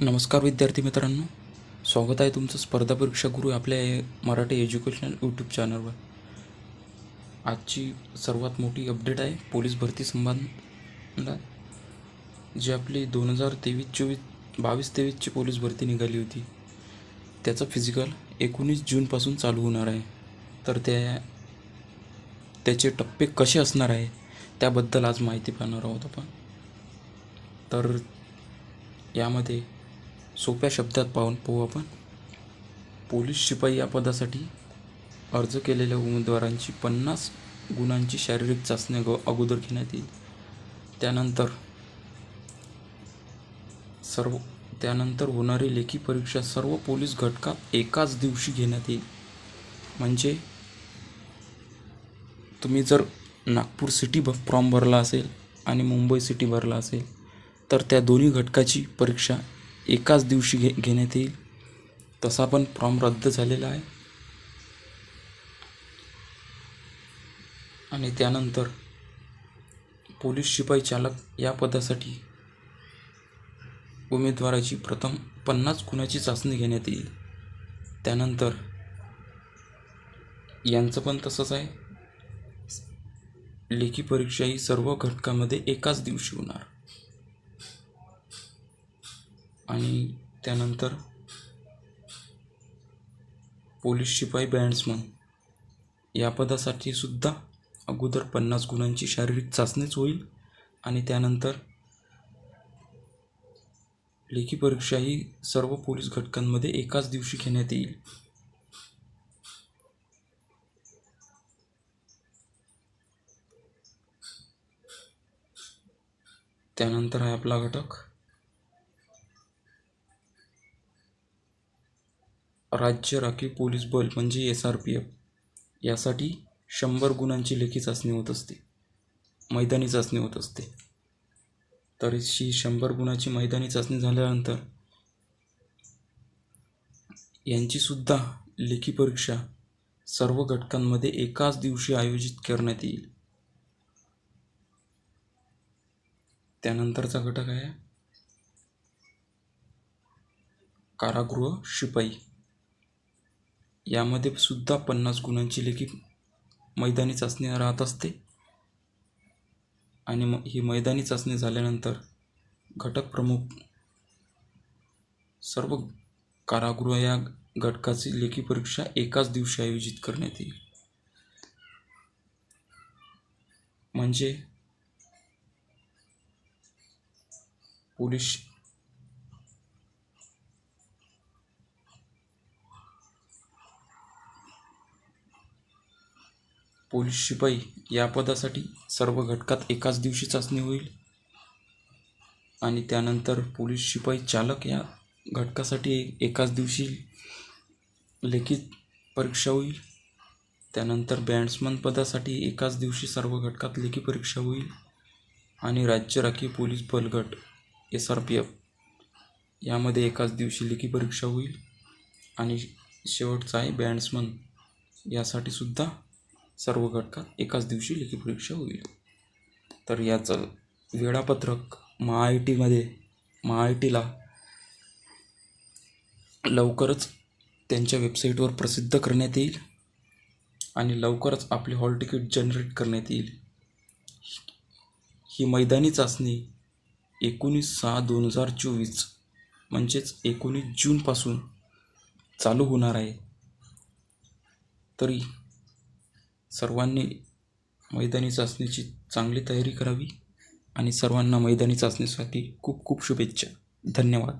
नमस्कार विद्यार्थी मित्रांनो. स्वागत आहे तुमचं स्पर्धा परीक्षा गुरु आपल्या मराठी एज्युकेशनल यूट्यूब चॅनलवर आजची सर्वात मोठी अपडेट आहे पोलीस भरती संबंधात. जी आपली दोन हजार तेवीस चोवीस बावीस तेवीसची पोलीस भरती निघाली होती. त्याचं फिजिकल एकोणीस जूनपासून चालू होणार आहे. तर त्या त्याचे टप्पे कसे असणार आहे त्याबद्दल आज माहिती पाहणार आहोत आपण. तर यामध्ये सोप्या शब्दात पाहून पाहू आपण. पोलीस शिपाई या पदासाठी अर्ज केलेल्या उमेदवारांची पन्नास गुणांची शारीरिक चाचणी ग अगोदर घेण्यात येईल. त्यानंतर सर्व त्यानंतर होणारी लेखी परीक्षा सर्व पोलीस घटकात एकाच दिवशी घेण्यात येईल. म्हणजे तुम्ही जर नागपूर सिटी भ फॉर्म भरला असेल आणि मुंबई सिटी भरला असेल तर त्या दोन्ही घटकाची परीक्षा एकाच दिवशी घे घेण्यात येईल. तसा पण फॉर्म रद्द झालेला आहे. आणि त्यानंतर पोलीस शिपाई चालक या पदासाठी उमेदवाराची प्रथम पन्नास गुणाची चाचणी घेण्यात येईल. त्यानंतर यांचं पण तसंच आहे. लेखी परीक्षा ही सर्व घटकामध्ये एकाच दिवशी होणार. आणि त्यानंतर पोलीस शिपाई बँड्समन. या पदासाठी सुद्धा अगोदर पन्नास गुणांची शारीरिक चाचणीच होईल आणि त्यानंतर लेखी परीक्षा ही सर्व पोलीस घटकांमध्ये एकाच दिवशी घेण्यात येईल. त्यानंतर आहे आपला घटक. राज्य राखीव पोलीस बल म्हणजे एस आर पी एफ यासाठी शंभर गुणांची लेखी चाचणी होत असते. मैदानी चाचणी होत असते. तर ही शंभर गुणाची मैदानी चाचणी झाल्यानंतर यांचीसुद्धा लेखी परीक्षा सर्व घटकांमध्ये एकाच दिवशी आयोजित करण्यात येईल. त्यानंतरचा घटक आहे कारागृह शिपाई. यामध्ये सुद्धा पन्नास गुणांची लेखी मैदानी चाचणी राहत असते. आणि मग ही मैदानी चाचणी झाल्यानंतर घटक प्रमुख सर्व कारागृह या घटकाची लेखी परीक्षा एकाच दिवशी आयोजित करण्यात येईल. म्हणजे पोलीस पोलीस शिपाई या पदासाठी सर्व घटकात एकाच दिवशी चाचणी होईल. आणि त्यानंतर पोलीस शिपाई चालक या घटकासाठी ए- एकाच दिवशी लेखित परीक्षा होईल. त्यानंतर बँड्समन पदासाठी एकाच दिवशी सर्व घटकात लेखी परीक्षा होईल. आणि राज्य राखीव पोलीस बलगट एस आर पी एफ यामध्ये एकाच दिवशी लेखी परीक्षा होईल. आणि शेवटचा आहे बँड्समन यासाठी सुद्धा सर्व घटकात एकाच दिवशी लेखी परीक्षा होईल. तर याचं वेळापत्रक महा आय टीमध्ये महा आय टीला लवकरच त्यांच्या वेबसाईटवर प्रसिद्ध करण्यात येईल आणि लवकरच आपले हॉल तिकीट जनरेट करण्यात येईल. ही मैदानी चाचणी एकोणीस सहा दोन हजार चोवीस म्हणजेच एकोणीस जूनपासून चालू होणार आहे. तरी सर्वांनी मैदानी चाचणीची चांगली तयारी करावी आणि सर्वांना मैदानी चाचणीसाठी खूप खूप शुभेच्छा. धन्यवाद.